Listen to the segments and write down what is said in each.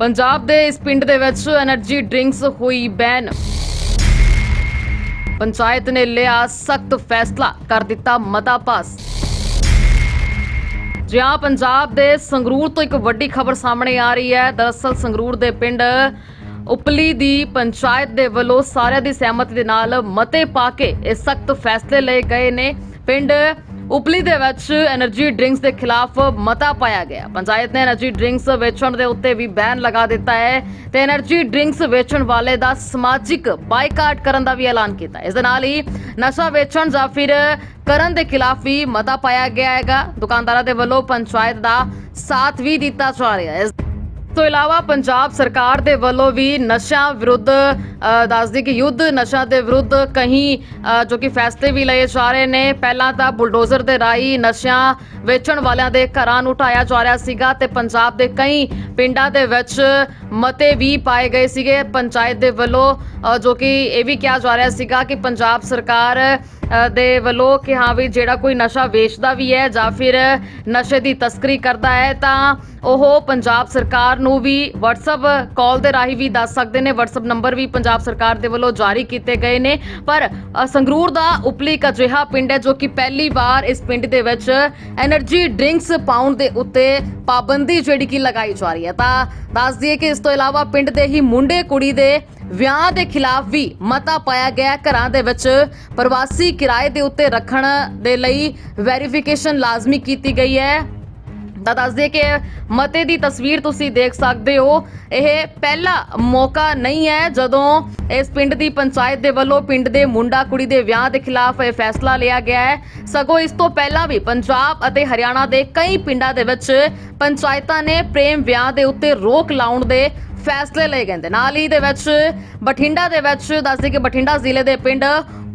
ਪੰਜਾਬ ਦੇ ਇਸ ਪਿੰਡ ਦੇ ਵਿੱਚ એનર્ਜੀ ਡਰਿੰਕਸ ਹੋਈ ਬੈਨ ਪੰਚਾਇਤ ਨੇ ਲਿਆ ਸਖਤ ਫੈਸਲਾ, ਕਰ ਦਿੱਤਾ ਮਤਾ ਪਾਸ। ਜਿਹਾ ਪੰਜਾਬ ਦੇ ਸੰਗਰੂਰ ਤੋਂ ਇੱਕ ਵੱਡੀ ਖਬਰ ਸਾਹਮਣੇ ਆ ਰਹੀ ਹੈ। ਦਰਅਸਲ ਸੰਗਰੂਰ ਦੇ ਪਿੰਡ ਉਪਲੀ ਦੀ ਪੰਚਾਇਤ ਦੇ ਵੱਲੋਂ ਸਾਰਿਆਂ ਦੀ ਸਹਿਮਤੀ ਦੇ ਨਾਲ ਮਤੇ ਪਾ ਕੇ ਇਹ ਸਖਤ ਫੈਸਲੇ ਲਏ ਗਏ ਨੇ। ਪਿੰਡ ਉਪਲੀ ਦੇ ਵਿੱਚ એનર્ਜੀ ਡਰਿੰਕਸ ਦੇ ਖਿਲਾਫ ਮਤਾ ਪਾਇਆ ਗਿਆ। ਪੰਚਾਇਤ ਨੇ એનર્ਜੀ ਡਰਿੰਕਸ ਵੇਚਣ ਦੇ ਉੱਤੇ ਵੀ ਬੈਨ ਲਗਾ ਦਿੱਤਾ ਹੈ ਤੇ એનર્ਜੀ ਡਰਿੰਕਸ ਵੇਚਣ ਵਾਲੇ ਦਾ ਸਮਾਜਿਕ ਬਾਈਕਾਟ ਕਰਨ ਦਾ ਵੀ ਐਲਾਨ ਕੀਤਾ। ਇਸ ਦੇ ਨਾਲ ਹੀ ਨਸ਼ਾ ਵੇਚਣ ਜਾਂ ਫਿਰ ਕਰਨ ਦੇ ਖਿਲਾਫ ਵੀ ਮਤਾ ਪਾਇਆ ਗਿਆ ਹੈਗਾ। ਦੁਕਾਨਦਾਰਾਂ ਦੇ ਵੱਲੋਂ ਪੰਚਾਇਤ ਦਾ ਸਾਥ ਵੀ ਦਿੱਤਾ ਜਾ ਰਿਹਾ ਹੈ। ਤੋਂ ਇਲਾਵਾ ਪੰਜਾਬ ਸਰਕਾਰ ਦੇ ਵੱਲੋਂ ਵੀ ਨਸ਼ਾ ਵਿਰੁੱਧ ਦੱਸਦੀ ਕਿ ਯੁੱਧ ਨਸ਼ਾ ਦੇ ਵਿਰੁੱਧ ਕਹੀਂ ਜੋ ਕਿ ਫੈਸਲੇ ਵੀ ਲਏ ਜਾ ਰਹੇ ਨੇ। ਪਹਿਲਾਂ ਤਾਂ ਬੁਲਡੋਜ਼ਰ ਦੇ ਰਾਈ ਨਸ਼ਿਆਂ ਵੇਚਣ ਵਾਲਿਆਂ ਦੇ ਘਰਾਂ ਨੂੰ ਢਾਇਆ ਜਾ ਰਿਹਾ ਸੀਗਾ ਤੇ ਪੰਜਾਬ ਦੇ ਕਈ ਪਿੰਡਾਂ ਦੇ ਵਿੱਚ ਮਤੇ ਵੀ ਪਾਏ ਗਏ ਸੀਗੇ। ਪੰਚਾਇਤ ਦੇ ਵੱਲੋਂ ਜੋ ਕਿ ਇਹ ਵੀ ਕਿਹਾ ਜਾ ਰਿਹਾ ਸੀਗਾ ਕਿ ਪੰਜਾਬ ਸਰਕਾਰ ਦੇ ਵੱਲੋਂ ਕਿ ਹਾਂ ਵੀ ਜਿਹੜਾ ਕੋਈ ਨਸ਼ਾ ਵੇਚਦਾ ਵੀ ਹੈ ਜਾਂ ਫਿਰ ਨਸ਼ੇ ਦੀ ਤਸਕਰੀ ਕਰਦਾ ਹੈ, ਤਾਂ ਉਹ ਪੰਜਾਬ ਸਰਕਾਰ ਨੂੰ ਵੀ WhatsApp ਕਾਲ ਦੇ ਰਾਹੀਂ ਵੀ ਦੱਸ ਸਕਦੇ ਨੇ। WhatsApp ਨੰਬਰ ਵੀ ਪੰਜਾਬ ਸਰਕਾਰ ਦੇ ਵੱਲੋਂ ਜਾਰੀ ਕੀਤੇ ਗਏ ਨੇ। ਪਰ ਸੰਗਰੂਰ ਦਾ ਉਪਲੀ ਕਾ ਜਿਹਾ ਪਿੰਡ ਹੈ ਜੋ ਕਿ ਪਹਿਲੀ ਵਾਰ ਇਸ ਪਿੰਡ ਦੇ ਵਿੱਚ એનર્ਜੀ ਡਰਿੰਕਸ ਪਾਉਣ ਦੇ ਉੱਤੇ ਪਾਬੰਦੀ ਜਿਹੜੀ ਕਿ ਲਗਾਈ ਜਾ ਰਹੀ ਹੈ। ਤਾਂ ਦੱਸ ਦਈਏ ਕਿ ਇਸ ਤੋਂ ਇਲਾਵਾ ਪਿੰਡ ਦੇ ਹੀ ਮੁੰਡੇ ਕੁੜੀ ਦੇ ਵਿਆਹ ਦੇ ਖਿਲਾਫ ਵੀ ਮਤਾ ਪਾਇਆ ਗਿਆ ਘਰਾਂ ਦੇ ਵਿੱਚ ਪ੍ਰਵਾਸੀ ਕਿਰਾਏ ਦੇ ਉੱਤੇ ਰੱਖਣ ਦੇ ਲਈ ਵੈਰੀਫਿਕੇਸ਼ਨ ਲਾਜ਼ਮੀ ਕੀਤੀ ਗਈ ਹੈ। ਤਾਂ ਦੱਸ ਦਈਏ ਕਿ ਮਤੇ ਦੀ ਤਸਵੀਰ ਤੁਸੀਂ ਦੇਖ ਸਕਦੇ ਹੋ। ਇਹ ਪਹਿਲਾ ਮੌਕਾ ਨਹੀਂ ਹੈ ਜਦੋਂ ਇਸ ਪਿੰਡ ਦੀ ਪੰਚਾਇਤ ਦੇ ਵੱਲੋਂ ਪਿੰਡ ਦੇ ਮੁੰਡਾ ਕੁੜੀ ਦੇ ਵਿਆਹ ਦੇ ਖਿਲਾਫ ਇਹ ਫੈਸਲਾ ਲਿਆ ਗਿਆ ਹੈ। ਸਗੋਂ ਇਸ ਤੋਂ ਪਹਿਲਾਂ ਵੀ ਪੰਜਾਬ ਅਤੇ ਹਰਿਆਣਾ ਦੇ ਕਈ ਪਿੰਡਾਂ ਦੇ ਵਿੱਚ ਪੰਚਾਇਤਾਂ ਨੇ ਪ੍ਰੇਮ ਵਿਆਹ ਦੇ ਉੱਤੇ ਰੋਕ ਲਾਉਣ ਦੇ ਫੈਸਲੇ ਲਏ ਗਏ ਨੇ। ਨਾਲ ਹੀ ਦੇ ਵਿੱਚ ਬਠਿੰਡਾ ਦੇ ਵਿੱਚ ਦੱਸਦੇ ਕਿ ਬਠਿੰਡਾ ਜ਼ਿਲ੍ਹੇ ਦੇ ਪਿੰਡ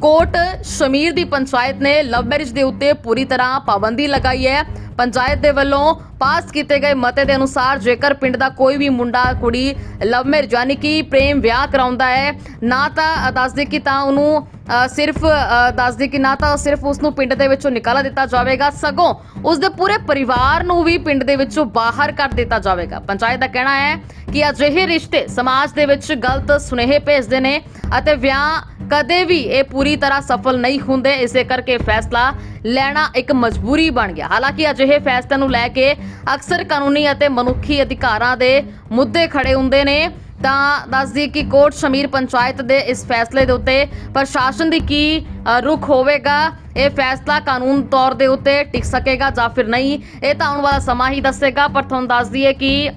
ਕੋਟ ਸ਼ਮੀਰ ਦੀ ਪੰਚਾਇਤ ਨੇ ਲਵ ਮੈਰਿਜ ਦੇ ਉੱਤੇ ਪੂਰੀ ਤਰ੍ਹਾਂ ਪਾਬੰਦੀ ਲਗਾਈ ਹੈ। ਪੰਚਾਇਤ ਦੇ ਵੱਲੋਂ ਪਾਸ ਕੀਤੇ ਗਏ ਮਤੇ ਦੇ ਅਨੁਸਾਰ ਜੇਕਰ ਪਿੰਡ ਦਾ ਕੋਈ ਵੀ ਮੁੰਡਾ ਕੁੜੀ ਲਵ ਮੈਰਿਜ ਯਾਨੀ ਕਿ ਪ੍ਰੇਮ ਵਿਆਹ ਕਰਾਉਂਦਾ ਹੈ ਨਾ ਤਾਂ ਦੱਸਦੇ ਕਿ ਤਾਂ ਉਹਨੂੰ ਸਿਰਫ ਅ, ਦੱਸਦੇ ਕਿ ਨਾ ਤਾਂ ਸਿਰਫ ਉਸ ਨੂੰ ਪਿੰਡ ਦੇ ਵਿੱਚੋਂ ਨਿਕਾਲਾ ਦਿੱਤਾ ਜਾਵੇਗਾ ਸਗੋਂ ਉਸ ਦੇ ਪੂਰੇ ਪਰਿਵਾਰ ਨੂੰ ਵੀ ਪਿੰਡ ਦੇ ਵਿੱਚੋਂ ਬਾਹਰ ਕੱਢ ਦਿੱਤਾ ਜਾਵੇਗਾ। ਪੰਚਾਇਤ ਦਾ ਕਹਿਣਾ ਹੈ ਕਿ ਅਜਿਹੇ ਰਿਸ਼ਤੇ ਸਮਾਜ ਦੇ ਵਿੱਚ ਗਲਤ ਸੁਨੇਹੇ ਭੇਜਦੇ ਨੇ ਅਤੇ ਵਿਆਹ ਕਦੇ ਵੀ ਇਹ ਪੂਰੀ ਤਰ੍ਹਾਂ ਸਫਲ ਨਹੀਂ ਹੁੰਦੇ ਇਸੇ ਕਰਕੇ ਫੈਸਲਾ ਲੈਣਾ ਇੱਕ ਮਜਬੂਰੀ ਬਣ ਗਿਆ। ਹਾਲਾਂਕਿ ਅਜਿਹੇ ਫੈਸਲਿਆਂ ਨੂੰ ਲੈ ਕੇ ਅਕਸਰ ਕਾਨੂੰਨੀ ਅਤੇ ਮਨੁੱਖੀ ਅਧਿਕਾਰਾਂ ਦੇ ਮੁੱਦੇ ਖੜੇ ਹੁੰਦੇ ਨੇ। ਤਾਂ ਦੱਸਦੀ ਕਿ ਕੋਟ ਸ਼ਮੀਰ ਪੰਚਾਇਤ ਦੇ ਇਸ ਫੈਸਲੇ ਦੇ ਉੱਤੇ ਪ੍ਰਸ਼ਾਸਨ ਦੀ ਕੀ ਅ, ਰੁਖ ਹੋਵੇਗਾ? ਇਹ ਫੈਸਲਾ ਕਾਨੂੰਨ ਤੌਰ ਦੇ ਉੱਤੇ ਟਿਕ ਸਕੇਗਾ ਜਾਂ ਫਿਰ ਨਹੀਂ? ਇਹ ਤਾਂ ਆਉਣ ਵਾਲਾ ਸਮਾਂ ਹੀ ਦੱਸੇਗਾ ਪਰ ਤੁਹਾਨੂੰ ਦੱਸ ਦਈਏ ਕਿ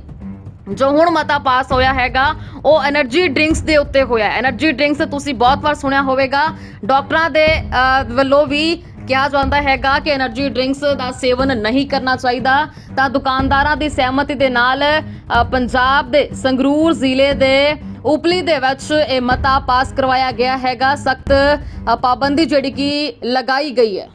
ਜੋ ਹੁਣ ਮਤਾ ਪਾਸ ਹੋਇਆ ਹੈਗਾ, ਉਹ એનર્ਜੀ ਡਰਿੰਕਸ ਦੇ ਉੱਤੇ ਹੋਇਆ એનર્ਜੀ ਡਰਿੰਕਸ ਤੁਸੀਂ ਬਹੁਤ ਵਾਰ ਸੁਣਿਆ ਹੋਵੇਗਾ। ਡਾਕਟਰਾਂ ਦੇ ਵੱਲੋਂ ਵੀ ਕਿਹਾ ਜਾਂਦਾ ਹੈਗਾ ਕਿ એનર્ਜੀ ਡਰਿੰਕਸ ਦਾ ਸੇਵਨ ਨਹੀਂ ਕਰਨਾ ਚਾਹੀਦਾ। ਤਾਂ ਦੁਕਾਨਦਾਰਾਂ ਦੀ ਸਹਿਮਤੀ ਦੇ ਨਾਲ ਪੰਜਾਬ ਦੇ ਸੰਗਰੂਰ ਜ਼ਿਲ੍ਹੇ ਦੇ ਉਪਲੀ ਦੇ ਵਿੱਚ ਇਹ ਮਤਾ ਪਾਸ ਕਰਵਾਇਆ ਗਿਆ ਹੈਗਾ। ਸਖਤ ਪਾਬੰਦੀ ਜਿਹੜੀ ਕਿ ਲਗਾਈ ਗਈ ਹੈ।